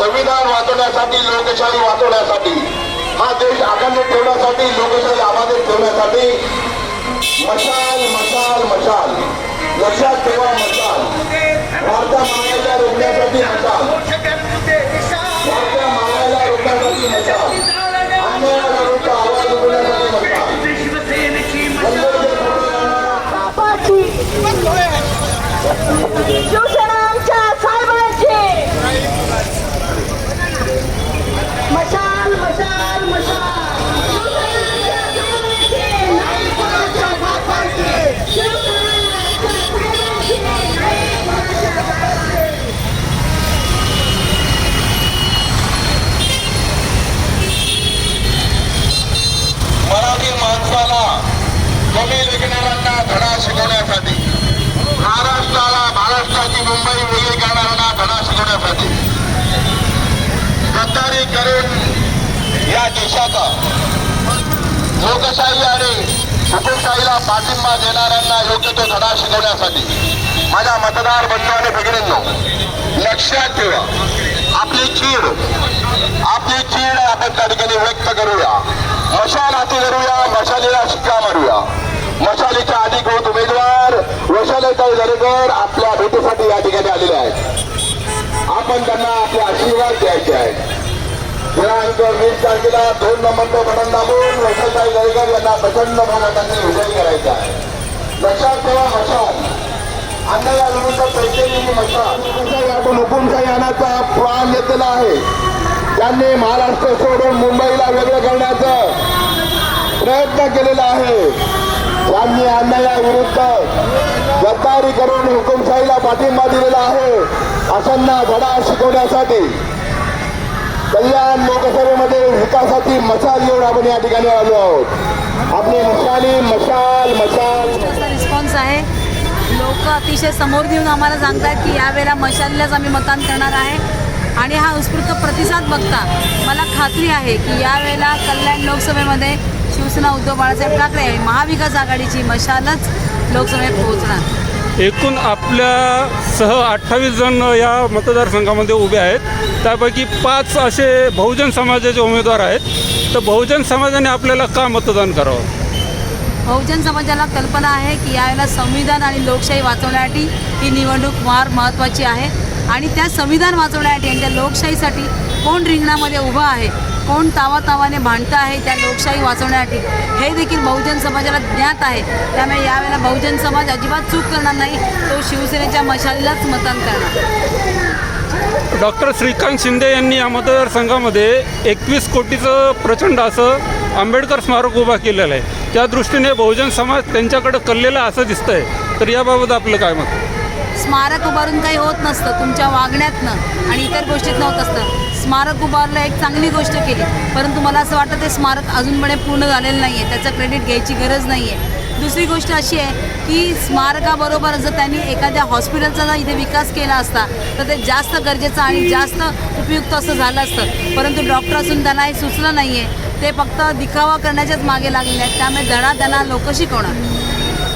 संविधान वाचवण्यासाठी लोकशाही वाचवण्यासाठी हा देश अखंड ठेवण्यासाठी लोकशाही अबाधित ठेवण्यासाठी मशाल मशाल मशाल. लक्षात ठेवा मशाल. वाढत्या महागाईला रोखण्यासाठी मशाल. कमी लेखणाऱ्यांना धडा शिकवण्यासाठी. महाराष्ट्राला महाराष्ट्राची मुंबई वेगळी करणाऱ्यांना धडा शिकवण्यासाठी. गद्दारी करून या देशाचा लोकशाही आणि हुकुमशाहीला पाठिंबा देणाऱ्यांना योग्य तो धडा शिकवण्यासाठी माझ्या मतदार बंधू आणि भगिनींनो लक्षात ठेवा. आपली चीड आपली चीड आपण त्या ठिकाणी व्यक्त करूया. मशाल हाती धरूया मशालीला शिक मशालीच्या अधिकृत उमेदवार वैशालीताई दरेकर आपल्या भेटीसाठी या ठिकाणी आलेले आहेत. आपण त्यांना आपले आशीर्वाद द्यायचे आहेत. दिनांक वीस तारखेला दोन नंबर बटन दाबून वैशालीताई दरेकर यांना प्रचंड बहुमतांनी विजयी करायचा आहे. लक्षात ठेवा मशाल. अन्यायाविरुद्ध पैठणी मशाल. हुकुमशाही आपण आणायचा प्लान घेतलेला आहे. त्यांनी महाराष्ट्र सोडून मुंबईला वेगळं करण्याचा प्रयत्न केलेला आहे. त्यांनी अन्यायाविरुद्ध गद्दारी करून हुकुमशाहीला पाठिंबा दिलेला आहे. अशांना धडा शिकवण्यासाठी कल्याण लोकसभेमध्ये विकासाची मशाल घेऊन आपण या ठिकाणी आलो आहोत. आपली मशाली मशाल मशाल. असा रिस्पॉन्स आहे. लोक अतिशय समोर घेऊन आम्हाला सांगतात की यावेळेला मशालीलाच आम्ही मतदान करणार आहे. आणि हा उत्स्फूर्त प्रतिसाद बघता मला खात्री आहे की यावेळेला कल्याण लोकसभेमध्ये शिवसेना उद्धव बाळासाहेब ठाकरे आणि महाविकास आघाडीची मशालच लोकसभेत पोहोचणार. एकूण आपल्यासह अठ्ठावीस जण या मतदारसंघामध्ये उभे आहेत. त्यापैकी पाच असे बहुजन समाजाचे उमेदवार आहेत. तर बहुजन समाजाने आपल्याला का मतदान करावं? बहुजन समाजाला कल्पना आहे की यावेळेला संविधान आणि लोकशाही वाचवण्यासाठी ही निवडणूक फार महत्त्वाची आहे. आणि त्या संविधान वाचवण्यासाठी आणि त्या लोकशाहीसाठी कोण रिंगणामध्ये उभं आहे कोण तावातावाने भांडतं आहे त्या लोकशाही वाचवण्यासाठी? हे देखील बहुजन समाजाला ज्ञात आहे. त्यामुळे यावेळेला बहुजन समाज अजिबात चूक करणार नाही. तो शिवसेनेच्या मशालीलाच मतदान करणार. डॉक्टर श्रीकांत शिंदे यांनी या मतदारसंघामध्ये एकवीस कोटीचं प्रचंड असं आंबेडकर स्मारक उभा केलेलं आहे. त्या दृष्टीने बहुजन समाज त्यांच्याकडे कललेला असं दिसतंय. तर याबाबत आपलं काय मत? स्मारक उभारून काही होत नसतं. तुमच्या वागण्यातनं आणि इतर गोष्टीतनं होत असतं. स्मारक उभारलं एक चांगली गोष्ट केली. परंतु मला असं वाटतं ते स्मारक अजूनपणे पूर्ण झालेलं नाही आहे त्याचं क्रेडिट घ्यायची गरज नाही आहे दुसरी गोष्ट अशी आहे की स्मारकाबरोबर जर त्यांनी एखाद्या हॉस्पिटलचा जर इथे विकास केला असता तर ते जास्त गरजेचं आणि जास्त उपयुक्त असं झालं असतं. परंतु डॉक्टर असून त्यांना हे सुचलं नाही आहे ते फक्त दिखावा करण्याच्याच मागे लागलेले आहेत. त्यामुळे धडा धडा लोक शिकवणार.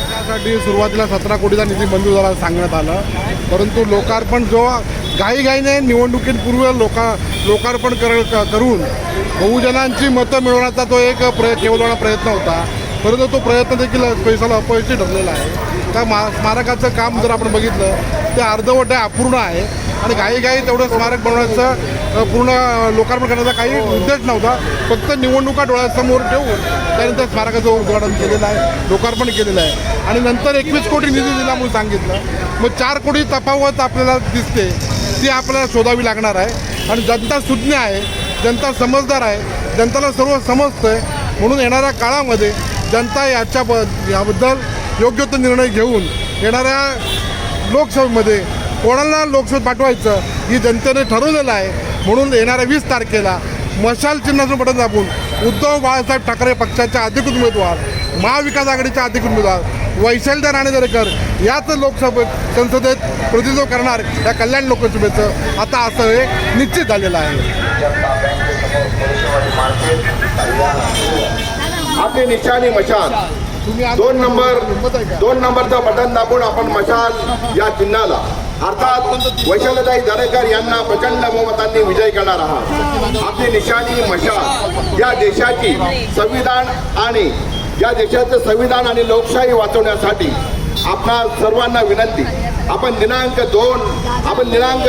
त्यासाठी सुरुवातीला सतरा कोटीचा निधी मंजूर झाला सांगण्यात आलं. परंतु लोकार्पण जो घाईघाईने निवडणुकीपूर्व लोका लोकार्पण कर करून बहुजनांची मतं मिळवण्याचा तो एक प्रय केवलवाना प्रयत्न होता. परंतु तो प्रयत्न देखील पैशाला अपयशी ठरलेला आहे. त्या मा स्मारकाचं काम जर आपण बघितलं ते अर्धवट आहे अपूर्ण आहे. आणि घाईघाई तेवढं स्मारक बनवण्याचं पूर्ण लोकार्पण करण्याचा काही उद्देश नव्हता. फक्त निवडणुका डोळ्यासमोर ठेवून त्यानंतर स्मारकाचं उद्घाटन केलेलं आहे लोकार्पण केलेलं आहे. आणि नंतर एकवीस कोटी निधी दिला म्हणून सांगितलं. मग चार कोटी तफावत आपल्याला दिसते. ती आपल्याला शोधावी लागणार आहे आणि जनता सुज्ञ आहे जनता समजदार आहे जनताला सर्व समजतं आहे म्हणून येणाऱ्या काळामध्ये जनता याच्या ब याबद्दल योग्य तो निर्णय घेऊन येणाऱ्या लोकसभेमध्ये कोणाला लोकसभेत पाठवायचं ही जनतेने ठरवलेलं आहे. म्हणून येणाऱ्या वीस तारखेला मशाल चिन्हाचं बटन दाबून उद्धव बाळासाहेब ठाकरे पक्षाच्या अधिकृत उमेदवार महाविकास आघाडीच्या अधिकृत उमेदवार वैशालदा राणे दरेकर याच लोकसभेत संसदेत प्रतिनिधित्व करणार या कल्याण लोकसभेचं आता असं हे निश्चित झालेलं आहे. आपली निशाणी मशाल. दोन नंबर? दोन नंबरचं बटन दाबून आपण मशाल या चिन्हाला. अर्थात वैशालताई दरेकर यांना प्रचंड बहुमतांनी विजय करणार आहात. आपली निशाणी मशाल. या देशाची संविधान आणि या देशाचं संविधान आणि लोकशाही वाचवण्यासाठी आपण सर्वांना विनंती. आपण दिनांक दोन आपण दिनांक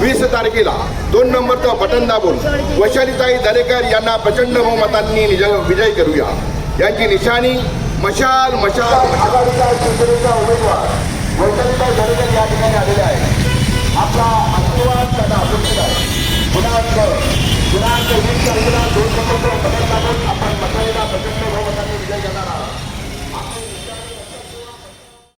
वीस तारखेला दोन नंबरचं बटन दाबून वैशालीताई दरेकर यांना प्रचंड बहुमतांनी निज विजय करूया. यांची निशाणी मशाल मशाल. आघाडीचा शिवसेनेचा उमेदवार वैशालीताई दरेकर या ठिकाणी आलेले आहे. आपला आशीर्वाद त्यांना अपेक्षित आहे. दिनांक दिनांक वीस तारखेला दोन नंबरचं बटन दाबून